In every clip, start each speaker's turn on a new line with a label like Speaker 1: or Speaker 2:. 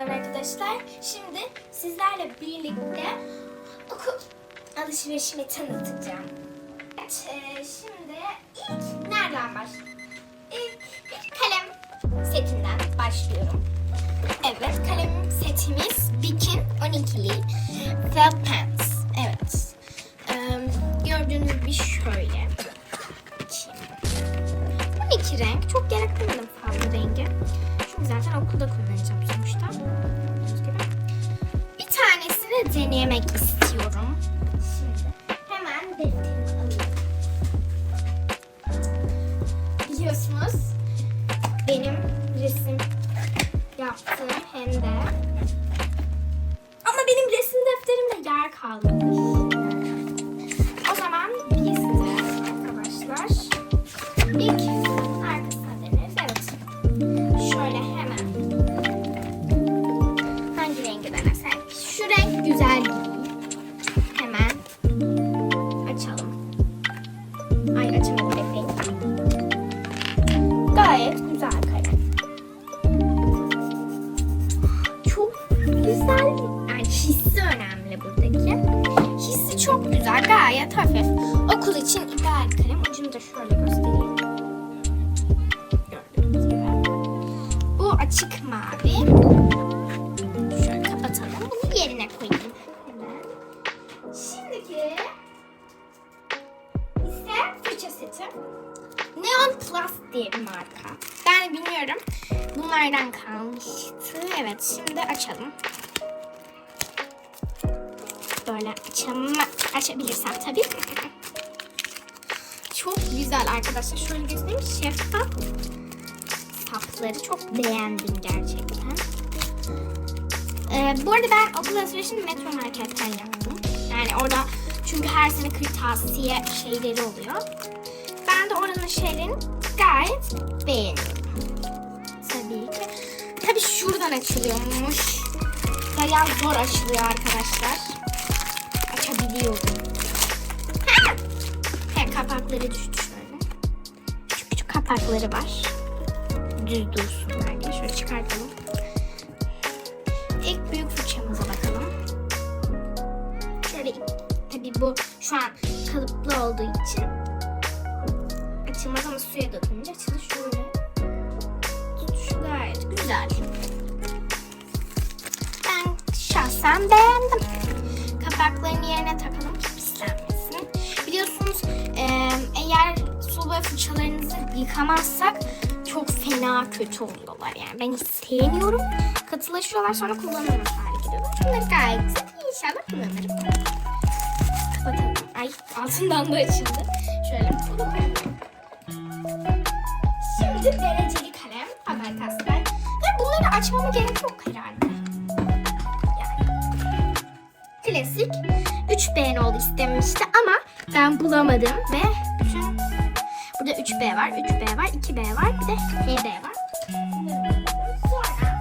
Speaker 1: Arkadaşlar şimdi sizlerle birlikte okul alışverişimi tanıtacağım. Evet, e, şimdi ilk nereden başlayayım? İlk bir kalem setinden başlıyorum. Evet, kalem setimiz Bikin 12'li Felt Pens. Evet. E, gördüğünüz gibi şöyle. Bakayım. 12 renk. Çok gerek duymadım fazla rengi. Çünkü zaten okulda kullanacağım tanesini deneyemek istiyorum. Açalım. Açabilirsem tabii. Çok güzel arkadaşlar. Şöyle göstereyim. Şeffaf sapları çok beğendim gerçekten. Ee, bu arada ben okul alışverişini metro marketten yaptım. Yani orada çünkü her sene kırtasiye şeyleri oluyor. Ben de oranın şeylerini gayet beğeniyorum. Tabii ki. Tabii şuradan açılıyormuş. Bayağı zor açılıyor arkadaşlar. Açabiliyorum. Ha! He, kapakları düştü şöyle. Küçük küçük kapakları var düz dursunlar diye şöyle çıkartalım. İlk büyük fırçamıza bakalım. Şöyle tabii bu şu an kalıplı olduğu için açılmaz ama suya dokununca açılır şöyle. Tutuşu gayet güzel. Ben şahsen beğendim. Kapaklarını yerine takalım ki pislenmesin. Biliyorsunuz eğer su ve fırçalarınızı yıkamazsak çok fena kötü oluyorlar yani. Ben hiç sevmiyorum. Katılaşıyorlar sonra kullanılmaz hale geliyorlar. Bunları gayet. İnşallah kullanırım. Kapatalım. Ay altından da açıldı. Şöyle. Şimdi dereceli kalem. Haber kastel. Ve bunları açmama gerek yok herhalde. Klasik. 3 beğen oldu istemişti ama ben bulamadım ve bütün Burada 3B var, 3B var, 2B var, bir de HB var. Sonra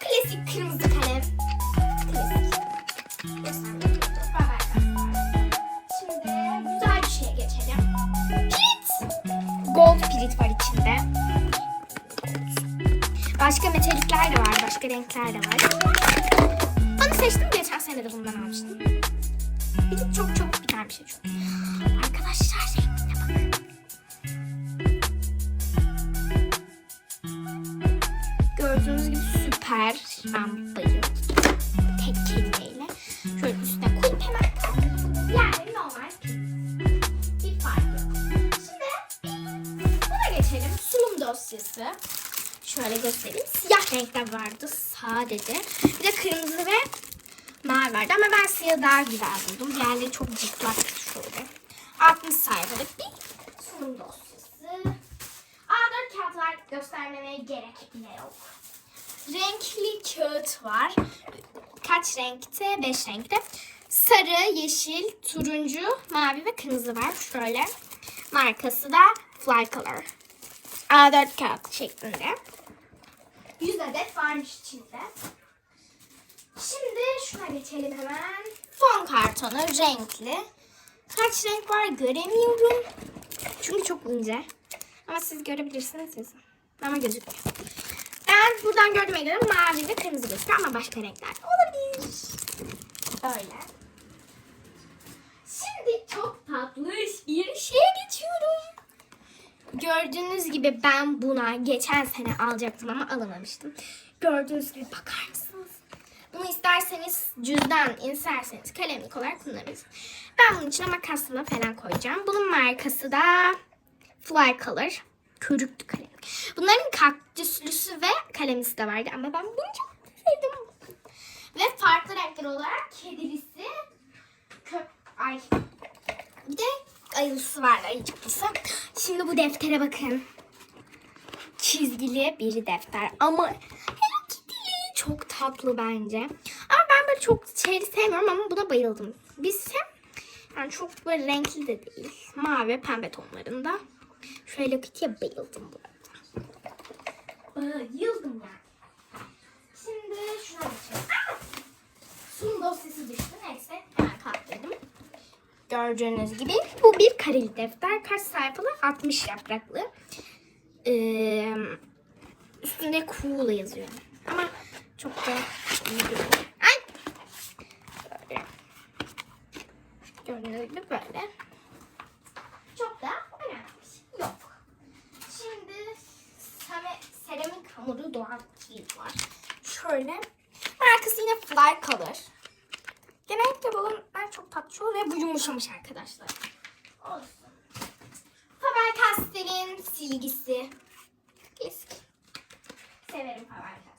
Speaker 1: klasik kırmızı kalem. Şimdi güzel bir şeye geçelim. Pirit. Gold pirit var içinde. Başka metalikler de var, başka renkler de var. Onu seçtim, geçen sene bundan almıştım. Bir de çok çok güzel bir şey çok. Arkadaşlar rengine bakın. Gördüğünüz gibi süper. Ben bayıldım. Tek kelimeyle. Şöyle üstüne koyup hemen. Yani normal bir fark. Şimdi buna geçelim. Sunum dosyası. Şöyle göstereyim. Siyah renkler vardı sadece. Bir de kırmızı ve vardı ama ben siyah daha güzel buldum. Diğerleri çok cıplak şöyle. 60 sayfalık bir sunum dosyası. A4 kağıtlar göstermeme gerek bile yok. Renkli kağıt var. Kaç renkte? 5 renkte. Sarı, yeşil, turuncu, mavi ve kırmızı var. Şöyle. Markası da Fly Color. A4 kağıt şeklinde. 100 adet varmış içinde. Şimdi şuna geçelim hemen. Fon kartonu renkli. Kaç renk var göremiyorum. Çünkü çok ince. Ama siz görebilirsiniz siz. Ama gözükmüyor. Ben buradan gördüğüme göre mavi ve kırmızı gözüküyor ama başka renkler olabilir. Öyle. Şimdi çok tatlış bir şeye geçiyorum. Gördüğünüz gibi ben buna geçen sene alacaktım ama alamamıştım. Gördüğünüz gibi bakar mısınız? Bunu isterseniz cüzdan, isterseniz kalemlik olarak kullanabilirsiniz. Ben bunun içine makasla falan koyacağım. Bunun markası da Fly Color. Körüklü kalem. Bunların kaktüslüsü ve kalemlisi de vardı ama ben bunu çok sevdim. Ve farklı renkler olarak kedilisi, kö ay bir de ayılısı var ayıcıklısı. Şimdi bu deftere bakın. Çizgili bir defter ama çok tatlı bence. Ama ben böyle çok şeyleri sevmiyorum ama buna bayıldım. Biz yani çok böyle renkli de değil. Mavi pembe tonlarında. Şu Hello Kitty'ye bayıldım bu arada. Bayıldım yani. Şimdi şuna geçelim. Sunum dosyası düştü. Neyse hemen kaldırdım. Gördüğünüz gibi bu bir kareli defter. Kaç sayfalı? 60 yapraklı. Ee, üstünde cool yazıyor. Ama çok da. Ay! Böyle. Gördüğünüz gibi böyle. Çok da önemli bir şey yok. Şimdi same, seramik hamuru doğal kil var. Şöyle. Markası yine Fly Color. Genellikle balonlar çok tatlı oluyor ve bu yumuşamış arkadaşlar. Olsun. Faber-Castell'in silgisi. Klasik. Severim Faber-Castell.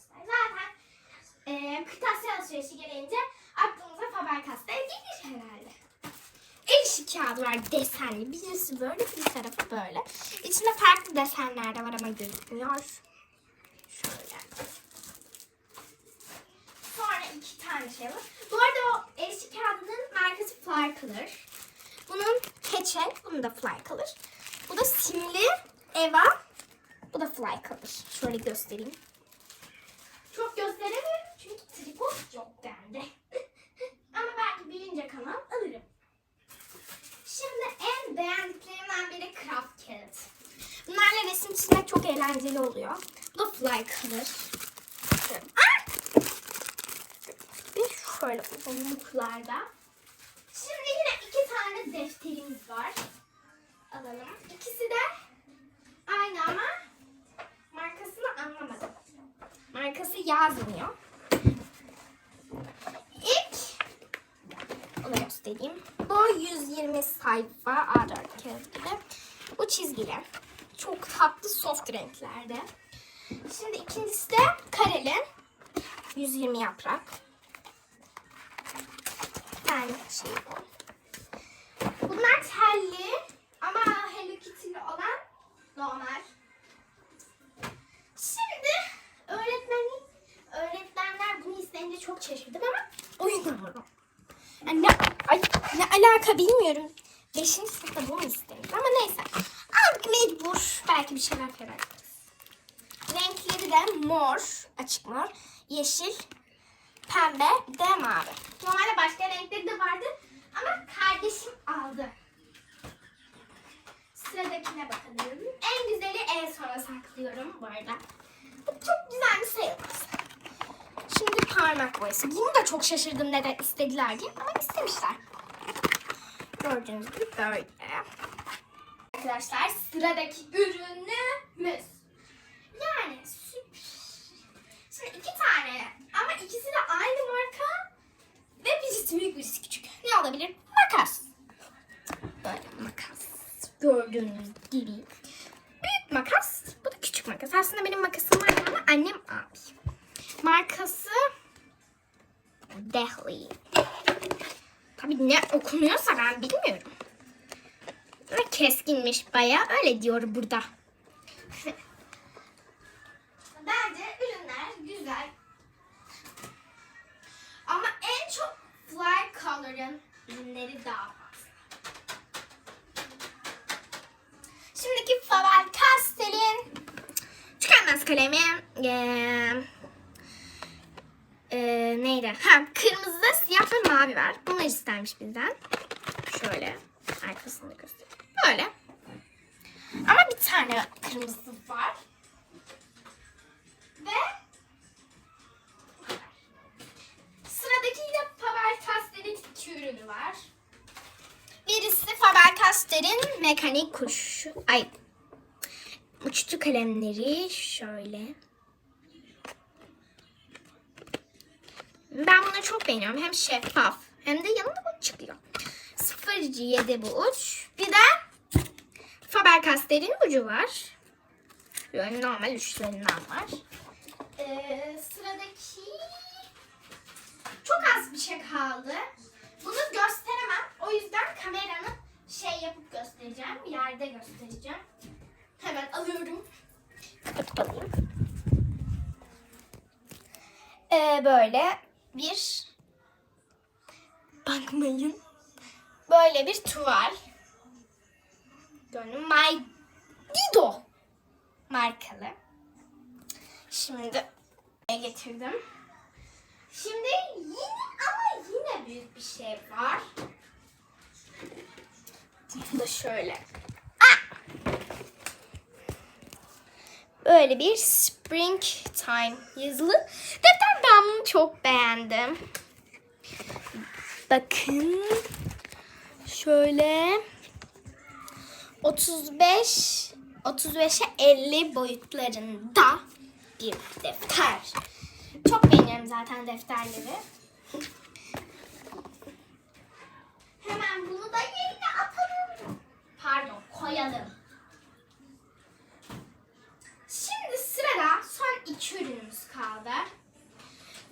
Speaker 1: E, kırtasiye alışverişi gelince aklımıza Faber-Castell gelir herhalde. El işi kağıdı var desenli. Birisi böyle bir tarafı böyle. İçinde farklı desenler de var ama gözükmüyor. Şöyle. Sonra iki tane şey var. Bu arada o el işi kağıdının markası Fly Color. Bunun keçe, bunun da Fly Color. Bu da simli Eva. Bu da Fly Color. Şöyle göstereyim. Çok gösteremiyorum çünkü triko yok bende. Ama belki bilince kanal alırım. Şimdi en beğendiklerimden biri craft kağıt. Bunlarla resim çizmek çok eğlenceli oluyor. Bu da. Ah! Bir şöyle uzunluklarda. Şimdi yine iki tane defterimiz var. Alalım. İkisi de aynı ama markasını anlamadım. Markası yazmıyor. İlk onu göstereyim. Bu 120 sayfa A4 kağıt gibi. Bu çizgili. Çok tatlı soft renklerde. Şimdi ikincisi de kareli. 120 yaprak. Bir tane şey bu. Bunlar telli ama Hello Kitty'li olan normal. Şimdi öğretmenin öğretmenler bunu isteyince çok şaşırdım ama oyun. Yani ne, ay, ne alaka bilmiyorum. Beşinci sınıfta bunu istemiş ama neyse. Aldık mecbur. Belki bir şeyler kararlarız. Renkleri de mor, açık mor, yeşil, pembe, bir de mavi. Normalde başka renkleri de vardı ama kardeşim aldı. Sıradakine bakalım. En güzeli en sona saklıyorum bu arada. Bu çok güzel bir sayılmaz. Parmak boyası. Bunu da çok şaşırdım neden istediler diye ama istemişler. Gördüğünüz gibi böyle. Arkadaşlar sıradaki ürünümüz. Yani. Şimdi iki tane ama ikisi de aynı marka ve birisi büyük birisi küçük. Ne olabilir? Makas. Böyle makas. Gördüğünüz gibi. Büyük makas. Bu da küçük makas. Aslında benim makasım var ama annem abi. Markası Dehli. Tabii ne okunuyorsa ben bilmiyorum. Ama keskinmiş baya öyle diyor burada. Bence ürünler güzel. Ama en çok Fly Color'ın ürünleri daha fazla. Şimdiki Faber-Castell'in tükenmez kalemi eee e, neydi? Ha, kırmızı, siyah ve mavi var. Bunlar istenmiş bizden. Şöyle arkasını göstereyim. Böyle. Ama bir tane kırmızı var. Ve Sıradaki de Faber Castell'in iki ürünü var. Birisi Faber Castell'in mekanik kuş. Ay uçtu kalemleri şöyle. Ben bunu çok beğeniyorum. Hem şeffaf hem de yanında bu çıkıyor. 07 bu uç. Bir de Faber-Castell'in ucu var. Böyle normal uçlarından var. Ee, sıradaki çok az bir şey kaldı. Bunu gösteremem. O yüzden kameranın şey yapıp göstereceğim. Yerde göstereceğim. Hemen alıyorum. Kapatıp alayım. Ee, böyle bir bakmayın. Böyle bir tuval. Gönlüm My Dido markalı. Şimdi getirdim. Şimdi yine ama yine büyük bir şey var. Bu da şöyle. Böyle bir Springtime yazılı defter. Ben bunu çok beğendim. Bakın. Şöyle 35 35'e 50 boyutlarında bir defter. Çok beğeniyorum zaten defterleri. Hemen bunu da yerine atalım. Pardon koyalım. Şimdi sırada son iki ürünümüz kaldı.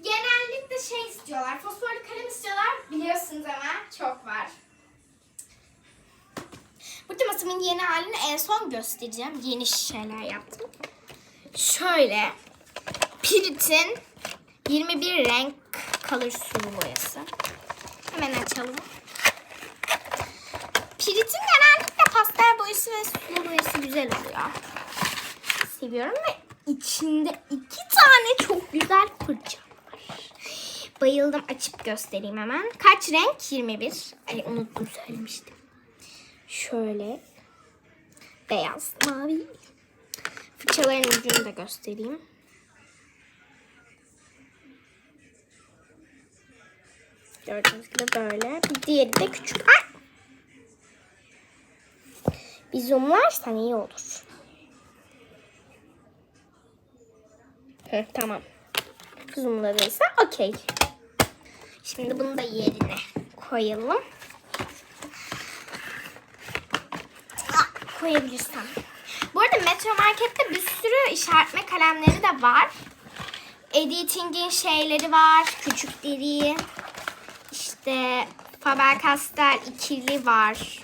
Speaker 1: Genellikle şey istiyorlar, fosforlu kalem istiyorlar. Biliyorsunuz ama çok var. Bu temasımın yeni halini en son göstereceğim. Yeni şeyler yaptım. Şöyle Pirit'in 21 renk color sulu boyası. Hemen açalım. Pirit'in genellikle pastel boyası ve sulu boyası güzel oluyor. Seviyorum ve içinde iki tane çok güzel fırça. Bayıldım. Açıp göstereyim hemen. Kaç renk? 21. Ay unuttum söylemiştim. Şöyle beyaz, mavi. Fırçaların ucunu da göstereyim. Gördüğünüz gibi böyle. Bir diğeri de küçük. Ay! Bir zoomlarsan iyi olur. Hı, tamam. Zoomladıysa okey. Şimdi bunu da yerine koyalım. Ah, Koyabilirsem. Bu arada Metro Market'te bir sürü işaretme kalemleri de var. Editing'in şeyleri var. Küçükleri. İşte Faber-Castell ikili var.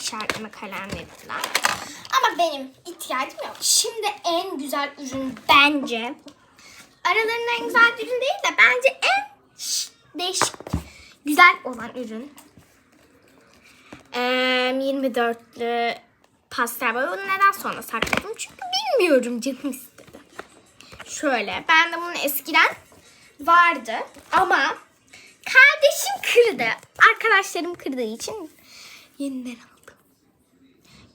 Speaker 1: İşaretleme kalemleri falan. Ama benim ihtiyacım yok. Şimdi en güzel ürün bence. Aralarında en güzel ürün değil de bence en değişik güzel olan ürün. Ee, 24'lü pastel boya. Bunu neden sonra sakladım? Çünkü bilmiyorum canım istedi. Şöyle ben de bunun eskiden vardı ama kardeşim kırdı. Arkadaşlarım kırdığı için yeniden aldım.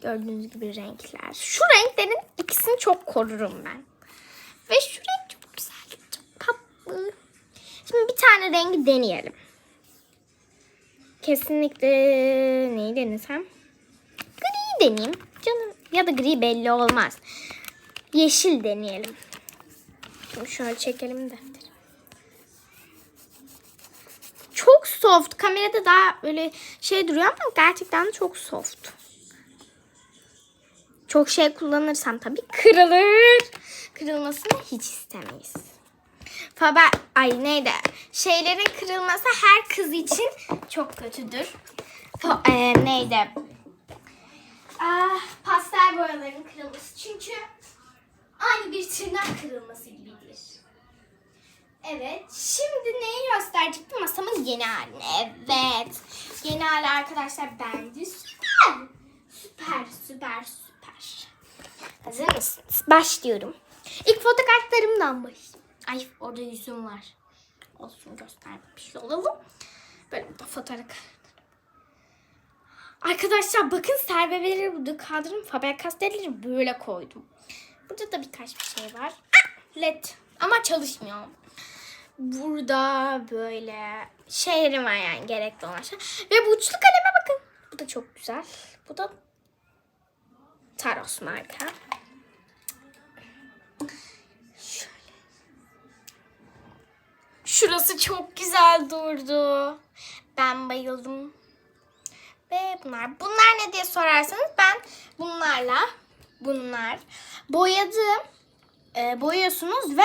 Speaker 1: Gördüğünüz gibi renkler. Şu renklerin ikisini çok korurum ben. Ve şu renk çok güzel. Çok tatlı. Şimdi bir tane rengi deneyelim. Kesinlikle neyi denesem? Gri deneyeyim. Canım ya da gri belli olmaz. Yeşil deneyelim. Şimdi şöyle çekelim defteri. Çok soft. Kamerada daha böyle şey duruyor ama gerçekten çok soft. Çok şey kullanırsam tabii kırılır. Kırılmasını hiç istemeyiz. Faber, ay neydi? Şeylerin kırılması her kız için çok kötüdür. Fa, e, neydi? Ah, pastel boyaların kırılması. Çünkü aynı bir tırnak kırılması gibidir. Evet. Şimdi neyi gösterecektim? Masamın yeni halini. Evet. Yeni hali arkadaşlar bence süper. Süper, süper, süper. Hazır mısınız? Başlıyorum. İlk fotokartlarımdan başlayayım. Ay orada yüzüm var. Olsun göstermiş olalım. Böyle bir de fotoğraf. Arkadaşlar bakın serbebeleri burada kaldırım Faber-Castell'leri böyle koydum. Burada da birkaç bir şey var. Ah, LED ama çalışmıyor. Burada böyle şeylerim var yani gerekli olan şey. Ve bu uçlu kaleme bakın. Bu da çok güzel. Bu da Taros marka. Şurası çok güzel durdu. Ben bayıldım. Ve bunlar. Bunlar ne diye sorarsanız ben bunlarla bunlar boyadım. E, boyuyorsunuz ve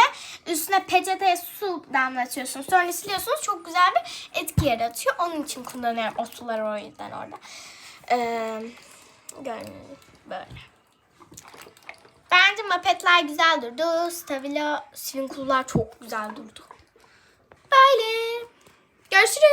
Speaker 1: üstüne peçete su damlatıyorsunuz. Sonra siliyorsunuz. Çok güzel bir etki yaratıyor. Onun için kullanıyorum o suları o yüzden orada. E, görün- böyle. Bence mapetler güzel durdu. Stabilo, Swinkle'lar çok güzel durdu. Böyle. Görüşürüz.